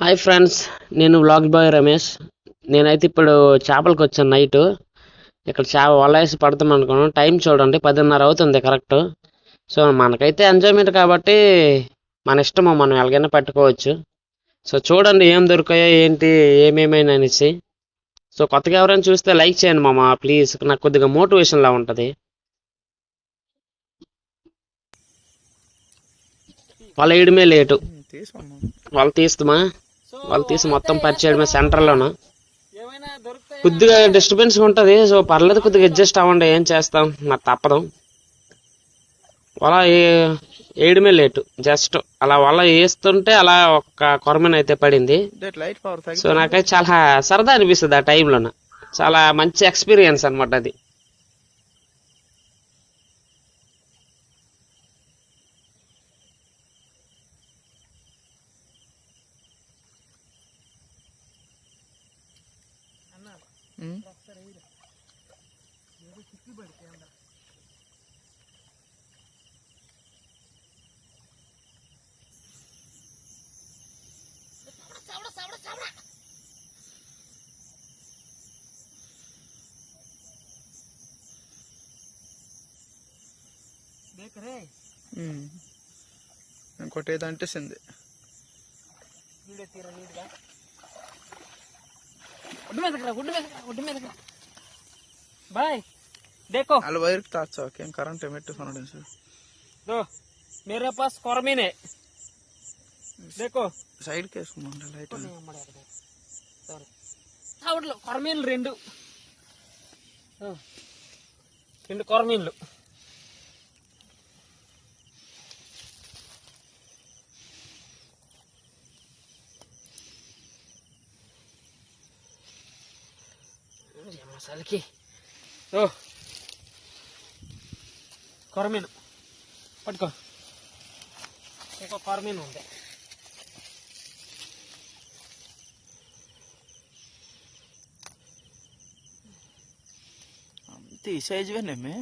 Hi friends నేను vlog boy Ramesh. నేనైతే ఇప్పుడు చేపలకు వచ్చాను నైట్ ఇక్కడ చేప వల వేసి పడతాం అనుకున్నాను టైం చూడండి పదిన్నర అవుతుంది కరెక్ట్ సో మనకైతే ఎంజాయ్మెంట్ కాబట్టి మన ఇష్టము మనం ఎలాగైనా పట్టుకోవచ్చు. సో చూడండి ఏం దొరికాయో ఏంటి ఏమేమైనా అనేసి. సో కొత్తగా ఎవరైనా చూస్తే లైక్ చేయండి మామ ప్లీజ్ నాకు కొద్దిగా మోటివేషన్ లా ఉంటుంది. వాళ్ళ వేయడమే లేటు. వాళ్ళు తీస్తామా? వాళ్ళు తీసి మొత్తం పరిచయడమే సెంటర్లోను ఏమైనా దొరుకుతాయి కొద్దిగా డిస్టర్బెన్స్ ఉంటుంది సో పర్లేదు కొద్దిగా అడ్జస్ట్ అవ్వండి ఏం చేస్తాం? నాకు తప్పదు. అలా వేయడమే లేటు జస్ట్ అలా వల వేస్తుంటే అలా ఒక కొరమైన అయితే పడింది లైట్ పవర్ సో నాకైతే చాలా సరదా అనిపిస్తుంది ఆ టైంలోన. చాలా మంచి ఎక్స్పీరియన్స్ అన్నమాట అది. ఇంకోటి ఏదో అంటేసింది వీడియో తీరా నీట్గా గుడ్డు మీదకి రా గుడ్డు మీదకి రా గుడ్డు మీదకి రా బాయ్ देखो వాళ్ళ వైర్కి తాచా ఏం కరెంట్ పెట్టుకున్నాడు సార్ दो मेरे पास कॉर्मिन है देखो సైడ్కి వేసుకున్నాం లైట్ సారీ ఆవిడలో కొరమీన్లు రెండు ఆ. రెండు కొరమీన్లు మసాలకి ఓ. కొరమీను. పట్టుకో. ఇంకో కొరమీను ఉంది. అంతే ఈ సైజు వేనేమే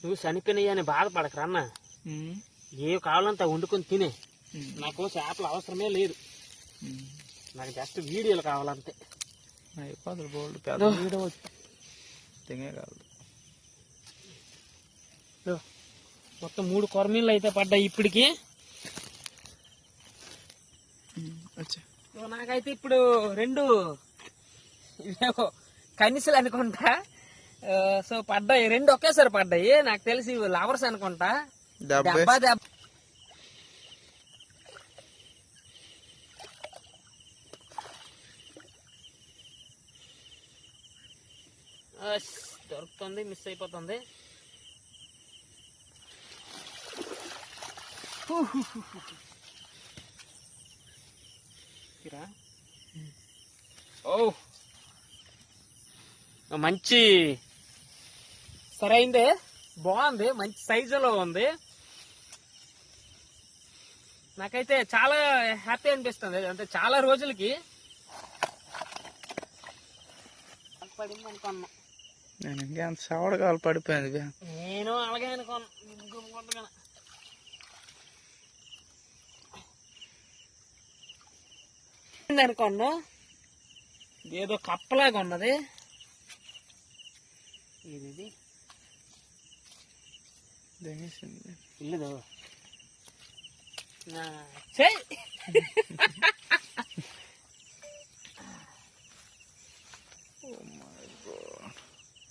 నువ్వు చనిపోయినాయి అని బాధపడకరా అన్న. ఏ కావాలంటే వండుకొని తినే. నాకు చేపలు అవసరమే లేదు. నాకు జస్ట్ వీడియోలు కావాలంతే. అయిపోతుంది బోల్డ్ పెద్ద వీడియో తినే కాదు. మొత్తం మూడు కొరమీన్లు అయితే పడ్డాయి ఇప్పటికి. నాకైతే ఇప్పుడు రెండు కనిసలు అనుకుంటా. సో పడ్డాయి రెండు ఒకేసారి పడ్డాయి. నాకు తెలిసి లవర్స్ అనుకుంటా. డెబ్బై. దెబ్బ. దొరుకుతుంది మిస్ అయిపోతుంది. ఓ. మంచి సరైందే బాగుంది మంచి సైజులో ఉంది. నాకైతే చాలా హ్యాపీ అనిపిస్తుంది అంటే చాలా రోజులకి. పడింది అనుకున్నా నేను ఇంకా సవడ కావాలి పడిపోయింది నేను అలాగే అనుకున్నా అనుకున్నా ఏదో కప్పలాగా ఉన్నది. ఇది ఇది దిగేసింది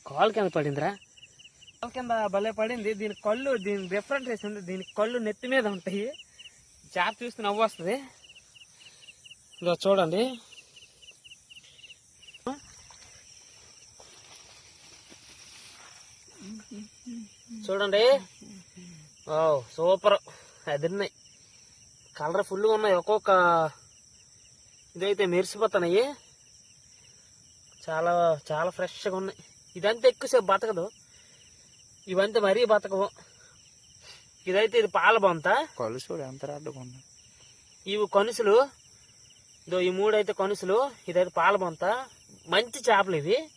కాల్ కింద పడిందిరా? కాల్ కింద భలే పడింది. దీని కళ్ళు దీని డిఫరెంట్ వేసింది దీని కళ్ళు నెత్తి మీద ఉంటాయి. జాబ్ చూస్తే నవ్వు వస్తుంది. ఇదో చూడండి. చూడండి. ఓ సూపర్. అదిన్నాయి కలర్ ఫుల్గా ఉన్నాయి. ఒక్కొక్క ఇదైతే మెరిసిపోతున్నాయి. చాలా చాలా ఫ్రెష్గా ఉన్నాయి. ఇదంతా ఎక్కువసేపు బతకదు. ఇవంతా మరీ బతకవు. ఇదైతే ఇది పాల బొంత. చూడు ఎంత ఇవి కనుసులు. ఇదో ఈ మూడు అయితే కనుసులు. ఇదైతే పాల బొంత. మంచి చేపలు ఇవి.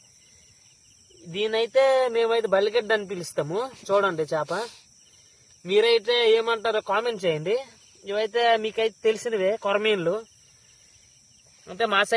దీనైతే మేమైతే బలిగడ్డ అని పిలుస్తాము. చూడండి చేప. మీరైతే ఏమంటారో కామెంట్ చేయండి. ఇవైతే మీకైతే తెలిసినవే కొరమీన్లు. అంటే మా సైడ్